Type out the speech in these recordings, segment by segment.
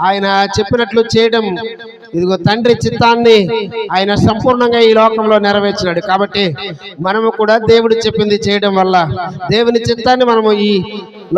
ఆయన చెప్పినట్లు చేయడం. ఇదిగో తండ్రి చిత్తాన్ని ఆయన సంపూర్ణంగా ఈ లోకంలో నెరవేర్చినాడు. కాబట్టి మనము కూడా దేవుడు చెప్పింది చేయడం వల్ల దేవుని చిత్తాన్ని మనము ఈ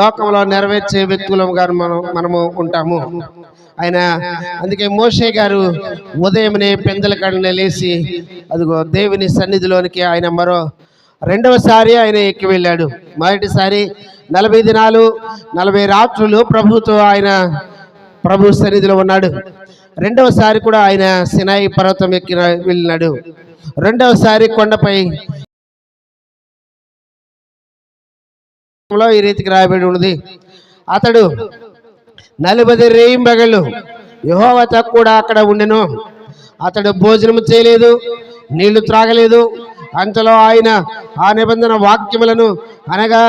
లోకంలో నెరవేర్చే వ్యక్తులం గారు మనం మనము ఉంటాము. ఆయన అందుకే మోషే గారు ఉదయంనే పెందల కడనే లేచి అదిగో దేవుని సన్నిధిలోనికి ఆయన మరో రెండవసారి ఆయన ఎక్కి వెళ్ళాడు. మొదటిసారి నలభై దినాలు నలభై రాత్రులు ప్రభుతో ఆయన ప్రభు సన్నిధిలో ఉన్నాడు. రెండవసారి కూడా ఆయన సినాయి పర్వతం ఎక్కిన వెళ్ళినాడు. రెండవసారి కొండపై ఈ రీతికి రాయబడి ఉన్నది. అతడు నలభై రేయింబగళ్ళు యహోవత కూడా అక్కడ ఉండెను. అతడు భోజనం చేయలేదు నీళ్ళు త్రాగలేదు. అంతలో ఆయన ఆ నిబంధన వాక్యములను అనగా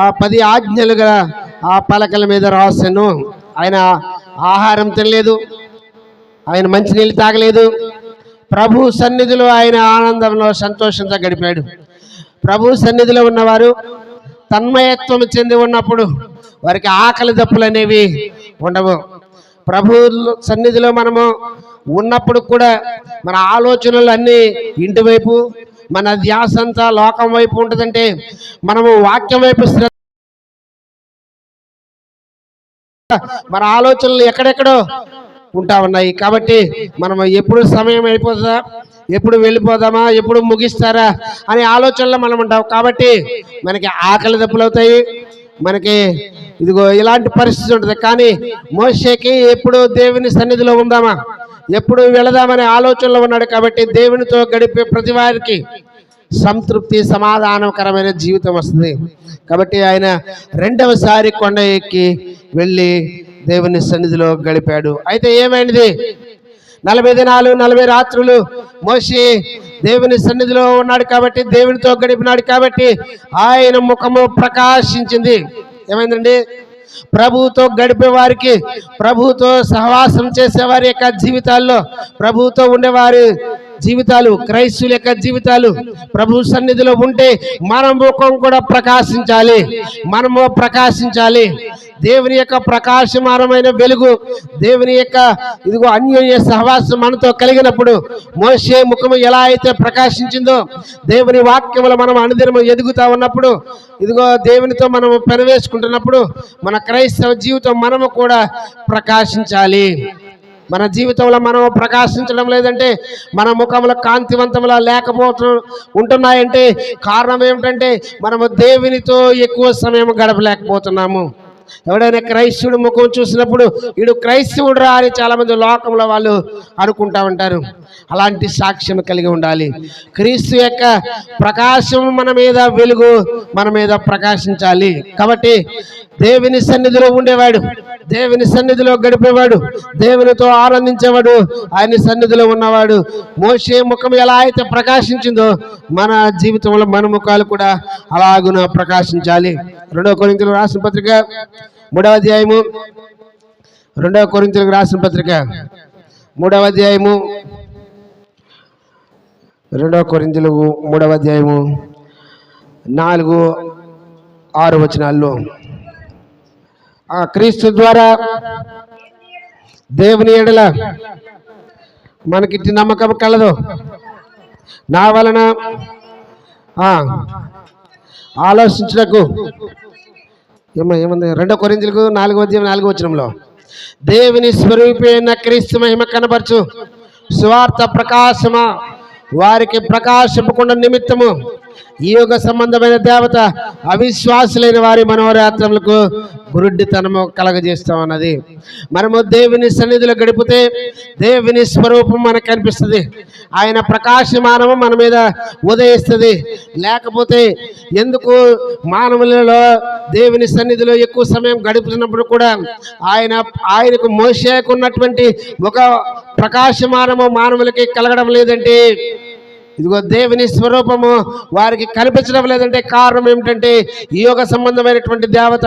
ఆ పది ఆజ్ఞలుగా ఆ పలకల మీద రాసెను. ఆయన ఆహారం తినలేదు. ఆయన మంచినీళ్ళు తాగలేదు. ప్రభు సన్నిధిలో ఆయన ఆనందంలో సంతోషంతో గడిపాడు. ప్రభు సన్నిధిలో ఉన్నవారు తన్మయత్వం చెంది ఉన్నప్పుడు వారికి ఆకలి దప్పులు అనేవి ఉండవు. ప్రభు సన్నిధిలో మనము ఉన్నప్పుడు కూడా మన ఆలోచనలు అన్నీ ఇంటివైపు మన ధ్యాస అంతా లోకం వైపు ఉంటుందంటే మనము వాక్యం వైపు మన ఆలోచనలు ఎక్కడెక్కడో ఉంటా ఉన్నాయి. కాబట్టి మనం ఎప్పుడు సమయం అయిపోతుందా ఎప్పుడు వెళ్ళిపోదామా? ఎప్పుడు ముగిస్తారా? అనే ఆలోచనలో మనం ఉంటాం. కాబట్టి మనకి ఆకలి దెబ్బలు అవుతాయి. మనకి ఇదిగో ఇలాంటి పరిస్థితి ఉంటుంది. కానీ మోషేకి ఎప్పుడు దేవుని సన్నిధిలో ఉందామా? ఎప్పుడు వెళదామనే ఆలోచనలో ఉన్నాడు. కాబట్టి దేవునితో గడిపే ప్రతి వారికి సంతృప్తి సమాధానకరమైన జీవితం వస్తుంది. కాబట్టి ఆయన రెండవసారి కొండ ఎక్కి వెళ్ళి దేవుని సన్నిధిలో గడిపాడు. అయితే ఏమైంది? నలభై దినాలు నలభై రాత్రులు మోసి దేవుని సన్నిధిలో ఉన్నాడు కాబట్టి దేవునితో గడిపినాడు కాబట్టి ఆయన ముఖము ప్రకాశించింది. ఏమైందండి? ప్రభువుతో గడిపే వారికి ప్రభువుతో సహవాసం చేసే వారి యొక్క జీవితాల్లో ప్రభువుతో ఉండేవారి. జీవితాలు క్రైస్తువుల యొక్క జీవితాలు ప్రభు సన్నిధిలో ఉంటే మన ముఖం కూడా ప్రకాశించాలి. మనము ప్రకాశించాలి. దేవుని యొక్క ప్రకాశమానమైన వెలుగు దేవుని యొక్క ఇదిగో అన్యోన్య సహవాసం మనతో కలిగినప్పుడు మోసే ముఖము ఎలా అయితే ప్రకాశించిందో దేవుని వాక్యములు మనం అనుదినము ఎదుగుతా ఉన్నప్పుడు ఇదిగో దేవునితో మనము పెనవేసుకుంటున్నప్పుడు మన క్రైస్తవ జీవితం మనము కూడా ప్రకాశించాలి. మన జీవితంలో మనం ప్రకాశించడం లేదంటే మన ముఖంలో కాంతివంతములా లేకపోతు ఉంటున్నాయంటే కారణం ఏమిటంటే మనము దేవునితో ఎక్కువ సమయం గడపలేకపోతున్నాము. ఎవడైనా క్రైస్తవుడు ముఖం చూసినప్పుడు వీడు క్రైస్తవుడు రా అని చాలామంది లోకంలో వాళ్ళు అనుకుంటా ఉంటారు. అలాంటి సాక్ష్యం కలిగి ఉండాలి. క్రీస్తు యొక్క ప్రకాశం మన మీద వెలుగు మన మీద ప్రకాశించాలి. కాబట్టి దేవుని సన్నిధిలో ఉండేవాడు దేవుని సన్నిధిలో గడిపేవాడు దేవునితో ఆనందించేవాడు ఆయన సన్నిధిలో ఉన్నవాడు. మోసే ముఖం ఎలా అయితే ప్రకాశించిందో మన జీవితంలో మన ముఖాలు కూడా అలాగున ప్రకాశించాలి. రెండవ కొన్ని రాసిన పత్రిక మూడవ అధ్యాయము రెండవ కొరింతలకు రాసిన పత్రిక. మూడవ అధ్యాయము రెండవ కొరింతలకు మూడవ అధ్యాయము నాలుగు ఆరు వచనాల్లో. క్రీస్తు ద్వారా దేవుని ఎడల మనకిట్టి నమ్మకం కలదు. నా వలన ఆలోచించటకు ఏమో ఏముంది? రెండో కొరింతలకు నాలుగో అధ్యాయం నాలుగో వచనంలో. దేవుని స్వరూపైన క్రీస్తు మహిమ కనపరచు స్వార్థ ప్రకాశమా? వారికి ప్రకాశింపకుండా నిమిత్తము ఈ యొక్క సంబంధమైన దేవత అవిశ్వాసులైన వారి మనోరాత్రములకు గురుడ్డితనము కలగజేస్తామన్నది. మనము దేవుని సన్నిధిలో గడిపితే దేవుని స్వరూపం మనకు కనిపిస్తుంది. ఆయన ప్రకాశమానము మన మీద ఉదయిస్తుంది. లేకపోతే ఎందుకు మానవులలో దేవుని సన్నిధిలో ఎక్కువ సమయం గడుపుతున్నప్పుడు కూడా ఆయన ఆయనకు మోసేకున్నటువంటి ఒక ప్రకాశమానము మానవులకి కలగడం లేదంటే ఇదిగో దేవుని స్వరూపము వారికి కనిపించడం లేదంటే కారణం ఏమిటంటే ఈ సంబంధమైనటువంటి దేవత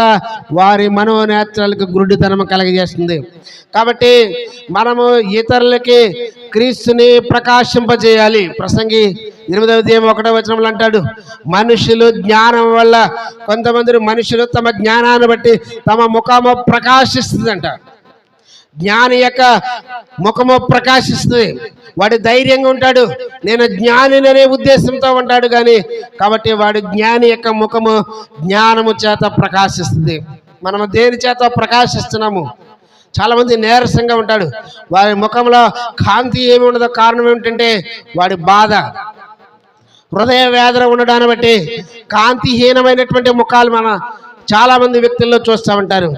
వారి మనోనేత్రాలకు గురుడితనం కలగజేస్తుంది. కాబట్టి మనము ఇతరులకి క్రీస్తుని ప్రకాశింపజేయాలి. ప్రసంగి ఎనిమిదవ దేవం ఒకటో వచనంలో అంటాడు మనుషులు జ్ఞానం వల్ల కొంతమంది మనుషులు తమ జ్ఞానాన్ని బట్టి తమ ముఖము ప్రకాశిస్తుందంట. జ్ఞాని యొక్క ముఖము ప్రకాశిస్తుంది. వాడు ధైర్యంగా ఉంటాడు. నేను జ్ఞానిని అనే ఉద్దేశంతో ఉంటాడు కానీ కాబట్టి వాడు జ్ఞాని యొక్క ముఖము జ్ఞానము చేత ప్రకాశిస్తుంది. మనము దేని చేత ప్రకాశిస్తున్నాము? చాలామంది నీరసంగా ఉంటాడు వారి ముఖంలో కాంతి ఏమి ఉండదో కారణం ఏమిటంటే వాడి బాధ. హృదయ వేదన ఉండడాన్ని బట్టి కాంతిహీనమైనటువంటి ముఖాలు మన చాలామంది వ్యక్తుల్లో చూస్తూ ఉంటారు.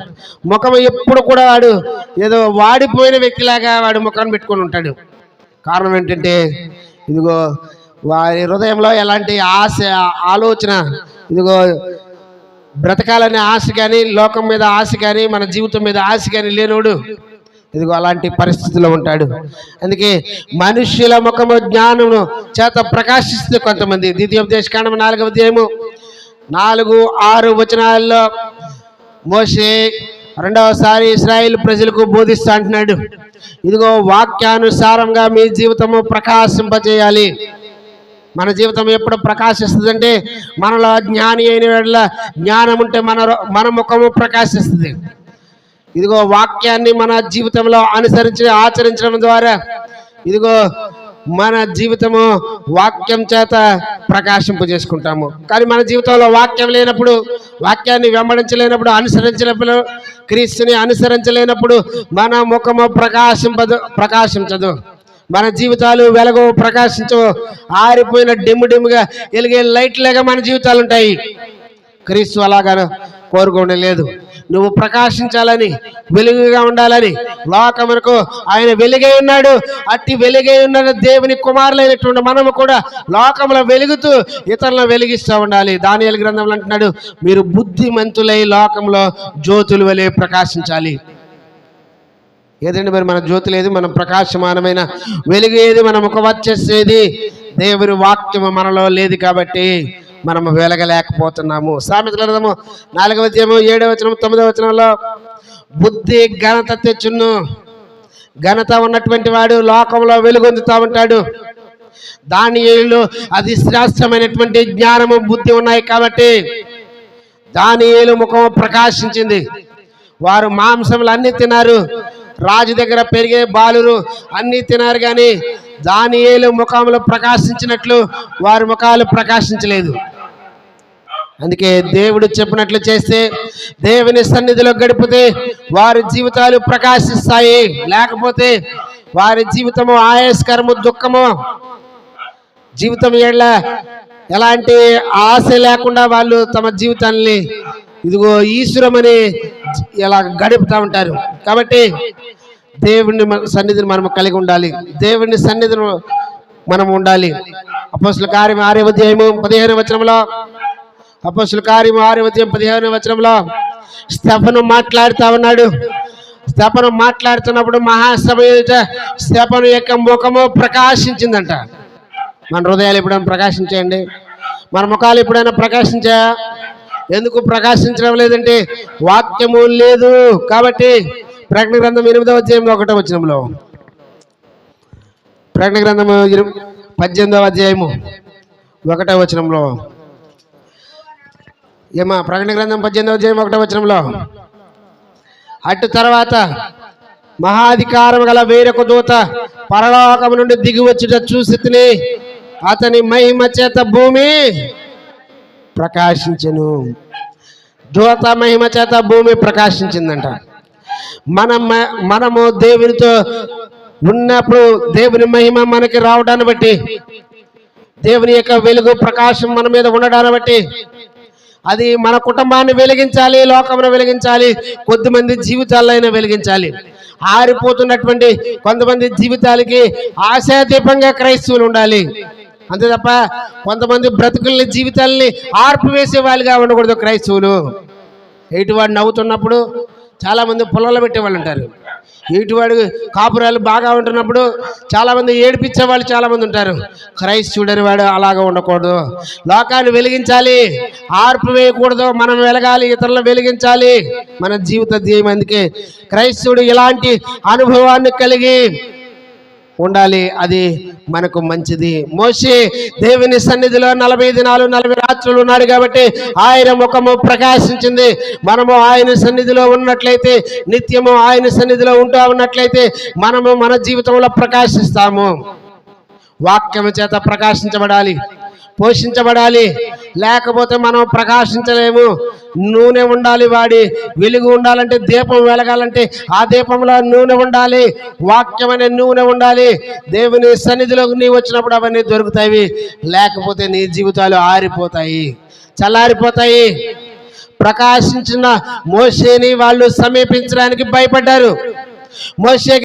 ముఖం ఎప్పుడు కూడా వాడు ఏదో వాడిపోయిన వ్యక్తిలాగా వాడు ముఖాన్ని పెట్టుకొని ఉంటాడు. కారణం ఏంటంటే ఇదిగో వారి హృదయంలో ఎలాంటి ఆశ ఆలోచన ఇదిగో బ్రతకాలనే ఆశ కానీ లోకం మీద ఆశ కానీ మన జీవితం మీద ఆశ కానీ లేనోడు ఇదిగో అలాంటి పరిస్థితిలో ఉంటాడు. అందుకే మనుష్యుల ముఖము జ్ఞానము చేత ప్రకాశిస్తుంది కొంతమంది. ద్వితీయోపదేశకాండం నాలుగవ అధ్యాయము నాలుగు ఆరు వచనాల్లో మోసే రెండవసారి ఇస్రాయిల్ ప్రజలకు బోధిస్తా అంటున్నాడు. ఇదిగో వాక్యానుసారంగా మీ జీవితము ప్రకాశింపజేయాలి. మన జీవితం ఎప్పుడు ప్రకాశిస్తుందంటే మనలో జ్ఞాని అయిన వేళ జ్ఞానం ఉంటే మన మన ముఖము ప్రకాశిస్తుంది. ఇదిగో వాక్యాన్ని మన జీవితంలో అనుసరించి ఆచరించడం ద్వారా ఇదిగో మన జీవితము వాక్యం చేత ప్రకాశింపు చేసుకుంటాము కానీ మన జీవితంలో వాక్యం లేనప్పుడు వాక్యాన్ని వెంబడించలేనప్పుడు అనుసరించినప్పుడు క్రీస్తుని అనుసరించలేనప్పుడు మన ముఖము ప్రకాశింపదు ప్రకాశించదు. మన జీవితాలు వెలగవు ప్రకాశించవు. ఆరిపోయిన డిమ్ము డిమ్ముగా వెలిగే లైట్లాగా మన జీవితాలు ఉంటాయి. క్రీస్తు అలాగా కోరుకోవడం లేదు నువ్వు ప్రకాశించాలని వెలుగుగా ఉండాలని లోకమునకు ఆయన వెలుగై ఉన్నాడు. అట్టి వెలుగై ఉన్న దేవుని కుమారులైనటువంటి మనము కూడా లోకంలో వెలుగుతూ ఇతరులను వెలిగిస్తూ ఉండాలి. దానియల గ్రంథంలో అంటున్నాడు మీరు బుద్ధిమంతులై లోకంలో జ్యోతులు వలె ప్రకాశించాలి. ఏదండి మరి మన జ్యోతి లేదు మనం ప్రకాశమానమైన వెలుగు ఏది మన ముఖ వచ్చేసేది. దేవుని వాక్యము మనలో లేదు కాబట్టి మనము వెలగలేకపోతున్నాము సామెతల గ్రంథము నాలుగవ అధ్యాయము ఏడవ వచనం తొమ్మిదవ వచనంలో బుద్ధి ఘనత తెచ్చును. ఘనత ఉన్నటువంటి వాడు లోకంలో వెలుగొందుతూ ఉంటాడు. దాని ఏళ్ళు అది శ్రేష్టమైనటువంటి జ్ఞానము బుద్ధి ఉన్నాయి కాబట్టి దాని ఏలు ముఖం ప్రకాశించింది. వారు మాంసములు అన్ని తిన్నారు. రాజు దగ్గర పెరిగే బాలురు అన్నీ తిన్నారు కానీ దానియేలు ముఖములు ప్రకాశించినట్లు వారి ముఖాలు ప్రకాశించలేదు. అందుకే దేవుడు చెప్పినట్లు చేస్తే దేవుని సన్నిధిలో గడిపితే వారి జీవితాలు ప్రకాశిస్తాయి. లేకపోతే వారి జీవితము ఆయాస్కరము దుఃఖము జీవితం ఏళ్ళ ఎలాంటి ఆశ లేకుండా వాళ్ళు తమ జీవితాన్ని ఇదిగో ఈశ్వరమని ఇలా గడుపుతూ ఉంటారు. కాబట్టి దేవుని మన సన్నిధిని మనం కలిగి ఉండాలి. దేవుని సన్నిధిని మనం ఉండాలి. అపోసుల కార్యం ఆరే అధ్యాయము పదిహేను వచనంలో అపోసుల కార్యం ఆరే ఉదయం పదిహేను వచనంలో స్టెఫను మాట్లాడుతా ఉన్నాడు. స్టెఫను మాట్లాడుతున్నప్పుడు మహాసభ ఎదుట స్టెఫను యొక్క ముఖము ప్రకాశించిందంట. మన హృదయాలు ఎప్పుడైనా ప్రకాశించేయండి. మన ముఖాలు ఎప్పుడైనా ప్రకాశించా? ఎందుకు ప్రకాశించడం లేదంటే వాక్యము లేదు కాబట్టి ప్రకటన గ్రంథం ఎనిమిదవ అధ్యాయం ఒకటో వచనంలో. ప్రకటన గ్రంథము ఇరు- పద్దెనిమిదవ అధ్యాయము ఒకటో వచనంలో ఏమా ప్రకటన గ్రంథం పద్దెనిమిది అధ్యాయం ఒకటో వచనంలో? అటు తర్వాత మహాధికారం గల వేరొక దూత పరలోకము నుండి దిగి వచ్చుట చూసి అతని మహిమ చేత భూమి ప్రకాశించను. దూత మహిమ చేత భూమి ప్రకాశించిందంట. మనం మనము దేవునితో ఉన్నప్పుడు దేవుని మహిమ మనకి రావడాన్ని బట్టి దేవుని యొక్క వెలుగు ప్రకాశం మన మీద ఉండడాన్ని బట్టి అది మన కుటుంబాన్ని వెలిగించాలి లోకమును వెలిగించాలి కొద్దిమంది జీవితాలైనా వెలిగించాలి. ఆరిపోతున్నటువంటి కొంతమంది జీవితాలకి ఆశాదీపంగా క్రైస్తవులు ఉండాలి. అంతే తప్ప కొంతమంది బ్రతుకుల్ని జీవితాల్ని ఆర్పివేసే వాళ్ళుగా ఉండకూడదు క్రైస్తవులు. ఎటువాడు నవ్వుతున్నప్పుడు చాలామంది పొలంలో పెట్టేవాళ్ళు ఉంటారు. ఎటువాడు కాపురాలు బాగా ఉంటున్నప్పుడు చాలామంది ఏడిపించే వాళ్ళు చాలామంది ఉంటారు. క్రైస్తవుడని వాడు అలాగా ఉండకూడదు. లోకాన్ని వెలిగించాలి. ఆర్పు వేయకూడదు. మనం వెలగాలి. ఇతరులను వెలిగించాలి. మన జీవిత ధ్యేయం అందుకే క్రైస్తవుడు ఇలాంటి అనుభవాన్ని కలిగి ఉండాలి. అది మనకు మంచిది. మోషే దేవుని సన్నిధిలో నలభై దినాలు నలభై రాత్రులు ఉన్నాడు కాబట్టి ఆయన ముఖము ప్రకాశించింది. మనము ఆయన సన్నిధిలో ఉన్నట్లయితే నిత్యము ఆయన సన్నిధిలో ఉంటూ ఉన్నట్లయితే మనము మన జీవితంలో ప్రకాశిస్తాము. వాక్యము చేత ప్రకాశించబడాలి. పోషించబడాలి. లేకపోతే మనం ప్రకాశించలేము. నూనె ఉండాలి వాడి. వెలుగు ఉండాలంటే దీపం వెలగాలంటే ఆ దీపంలో నూనె ఉండాలి. వాక్యం నూనె ఉండాలి. దేవుని సన్నిధిలోకి నీ వచ్చినప్పుడు అవన్నీ దొరుకుతాయి. లేకపోతే నీ జీవితాలు ఆరిపోతాయి. చల్లారిపోతాయి. ప్రకాశించిన మోసేని వాళ్ళు సమీపించడానికి భయపడ్డారు. మోసే